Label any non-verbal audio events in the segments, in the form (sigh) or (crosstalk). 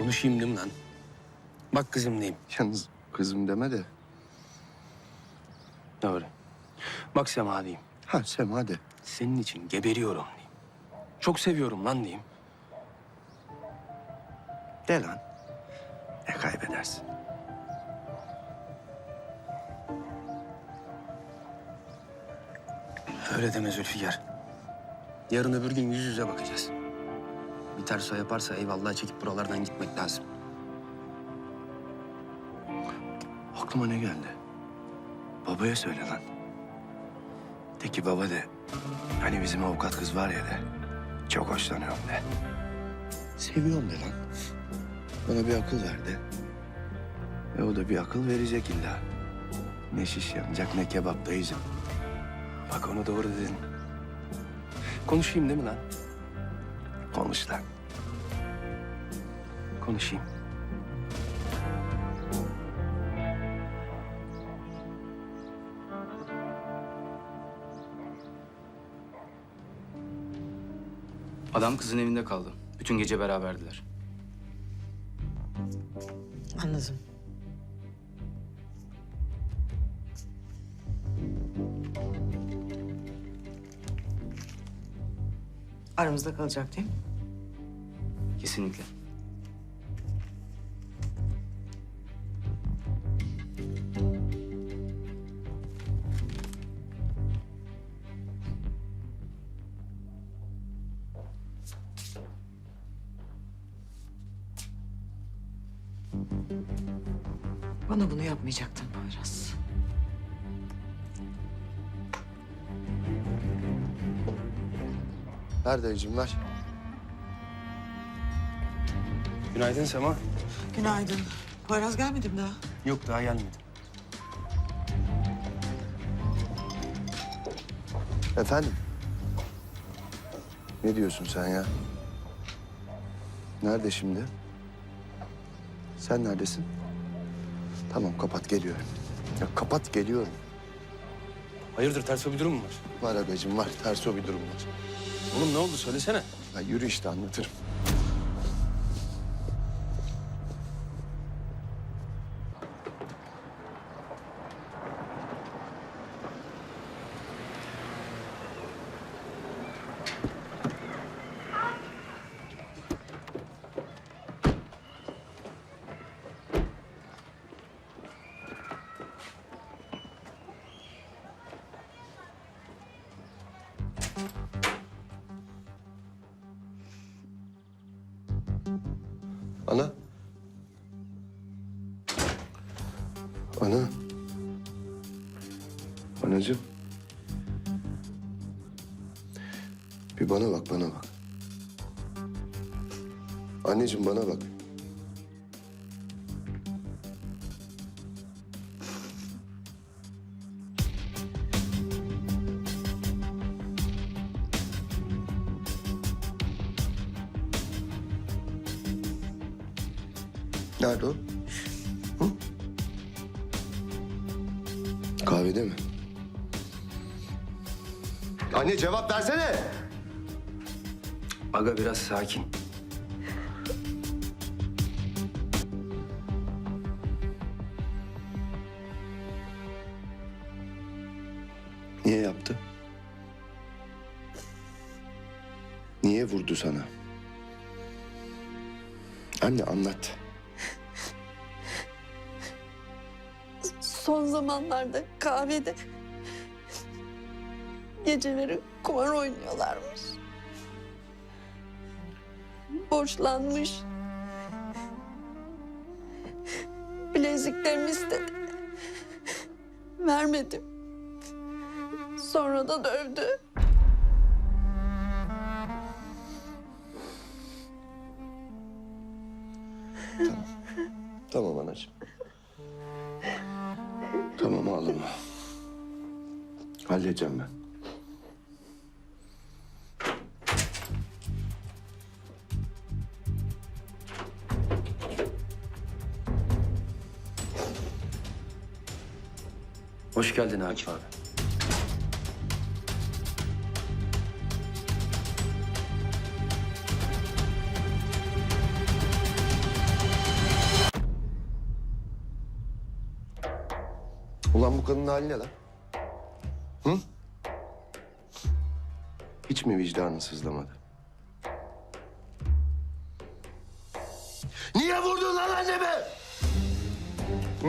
Konuşayım değil mi lan? Bak kızım diyeyim. Yalnız kızım deme de. Doğru. Bak Sema diyeyim. Ha Sem hadi. Senin için geberiyorum diyeyim. Çok seviyorum lan diyeyim. De lan. Ne kaybedersin? Öyle deme Zülfikar. Yarın öbür gün yüz yüze bakacağız. Bir ters o yaparsa eyvallah çekip buralardan gitmek lazım. Aklıma ne geldi? Babaya söyle lan. De ki baba de. Hani bizim avukat kız var ya de. Çok hoşlanıyorum de. Seviyorum de lan. Bana bir akıl verdi. E o da bir akıl verecek illa. Ne şiş yanacak ne kebap dayıcım. Bak onu doğru dedin. Konuşayım değil mi lan? Konuş lan. Konuşayım. Adam kızın evinde kaldı. Bütün gece beraberdiler. Anladım. Aramızda kalacak değil mi? Kesinlikle. Bana bunu yapmayacaktın Poyraz. Ver dayıcım ver. Günaydın Sema. Günaydın. Poyraz gelmedi mi daha? Yok daha gelmedi. Efendim? Ne diyorsun sen ya? Nerede şimdi? Sen neredesin? Tamam kapat geliyorum. Ya kapat geliyorum. Hayırdır ters bir durum mu var? Var agacım var. Ters bir durum var. Oğlum ne oldu söylesene. Ya yürü işte anlatırım. Ana. Ana. Anacığım. Bir bana bak, bana bak. Anneciğim bana bak. Kahvede mi? Anne cevap versene. Aga biraz sakin. Niye yaptı? Niye vurdu sana? Anne anlat. Son zamanlarda kahvede geceleri kumar oynuyorlarmış. Borçlanmış. Bileziklerimi istedi. Vermedim. Sonra da dövdü. Tamam anacığım. Tamam ağlama. Halledeceğim ben. Hoş geldin Akif abi. Ulan bu kadının hali ne lan? Hı? Hiç mi vicdanın sızlamadı? Niye vurdun lan annemi? Hı?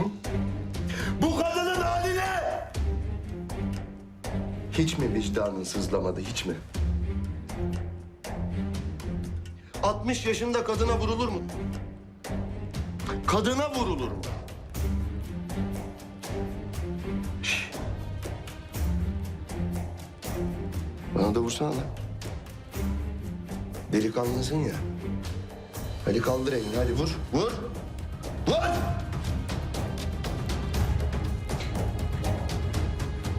Bu kadının hali ne? Hiç mi vicdanın sızlamadı, hiç mi? 60 yaşında kadına vurulur mu? Kadına vurulur mu? Bana da vursana lan. Delikanlısın ya. Hadi kaldır elini, hadi vur. Vur. Vur!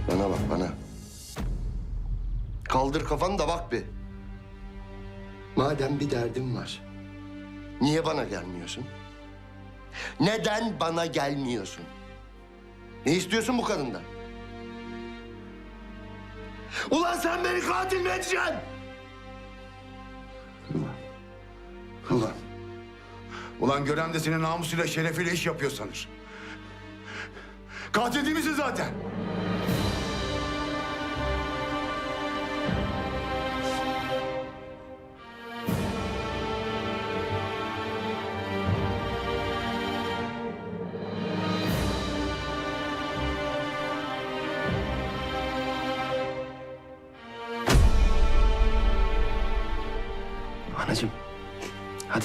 Bana bak, bana. Kaldır kafanı da bak bir. Madem bir derdin var, niye bana gelmiyorsun? Neden bana gelmiyorsun? Ne istiyorsun bu kadından? Ulan sen beni katil mi edeceksin? Ulan. Ulan. Ulan gören de senin namusuyla şerefiyle iş yapıyor sanır. Katil değil misin zaten?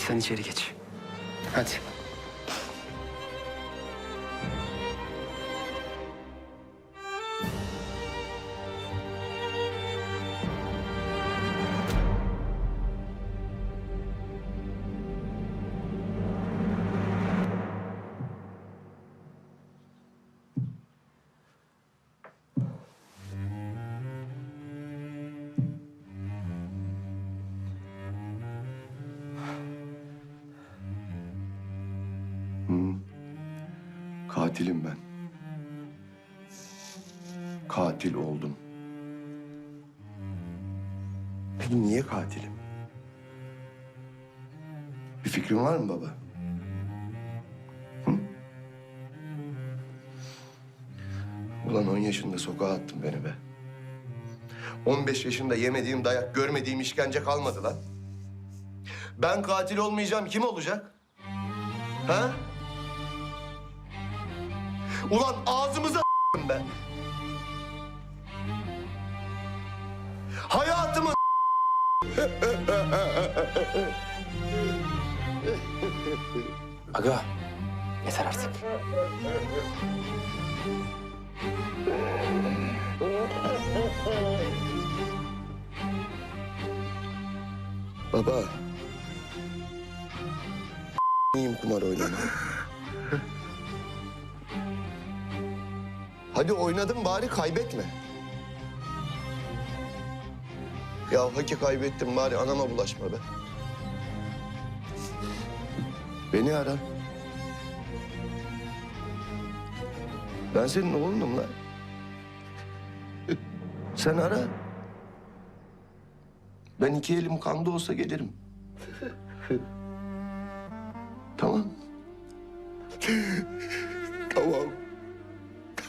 Sen içeri geç. Hadi. Katilim ben. Katil oldum. Peki niye katilim? Bir fikrin var mı baba? Hı? Ulan on yaşında sokağa attın beni be. 15 yaşında yemediğim dayak, görmediğim işkence kalmadı lan. Ben katil olmayacağım, kim olacak? Ha? Ulan ağzımıza ben. Hayatımı Aga, yeter artık. Baba. İyiyim kumar oynama. Hadi oynadın bari kaybetme. Ya haki kaybettim bari anama bulaşma be. Beni ara. Ben senin oğlunum lan. (laughs) Sen ara. Ben iki elim kanda olsa gelirim. (laughs) tamam. (laughs) tamam.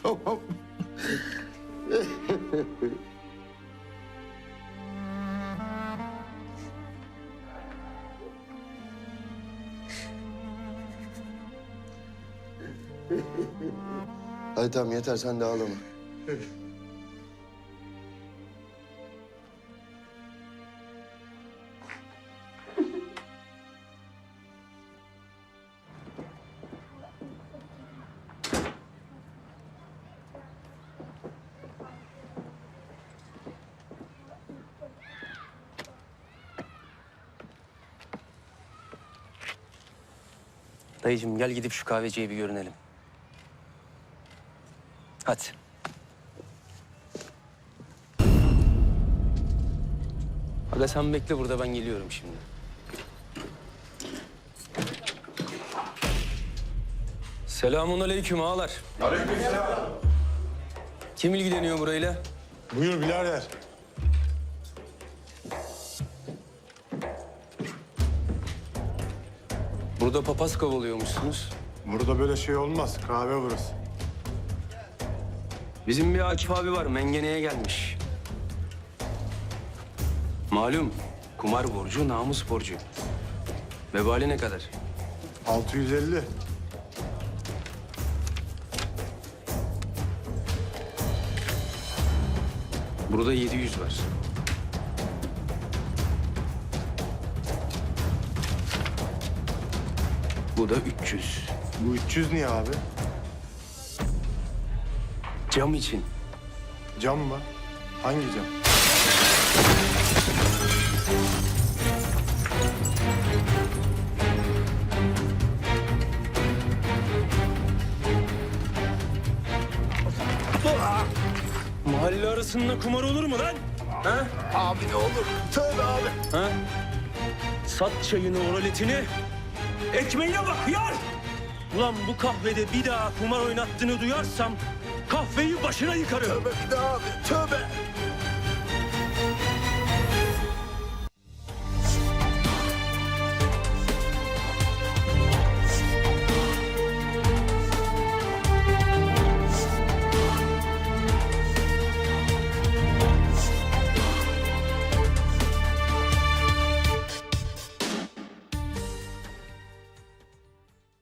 Tamam. Hadi tamam yeter sen de ağlama. Dayıcığım gel gidip şu kahveciye bir görünelim. Hadi. Aga sen bekle burada ben geliyorum şimdi. Selamun aleyküm ağalar. Aleykümselam. Kim ilgileniyor burayla? Buyur birader. Burada papaz kovalıyormuşsunuz. Burada böyle şey olmaz. Kahve burası. Bizim bir Akif abi var mengeneye gelmiş. Malum kumar borcu namus borcu. Vebali ne kadar? 650. Burada 700 var. Bu da 300. Bu 300 niye abi? Cam için. Cam mı? Hangi cam? Mahalle arasında kumar olur mu lan? Ha? Abi ne olur. Tövbe abi. Ha? Sat çayını, oraletini. Ekmeğine bak yar! Ulan bu kahvede bir daha kumar oynattığını duyarsam kahveyi başına yıkarım. Tövbe bir daha abi. Tövbe.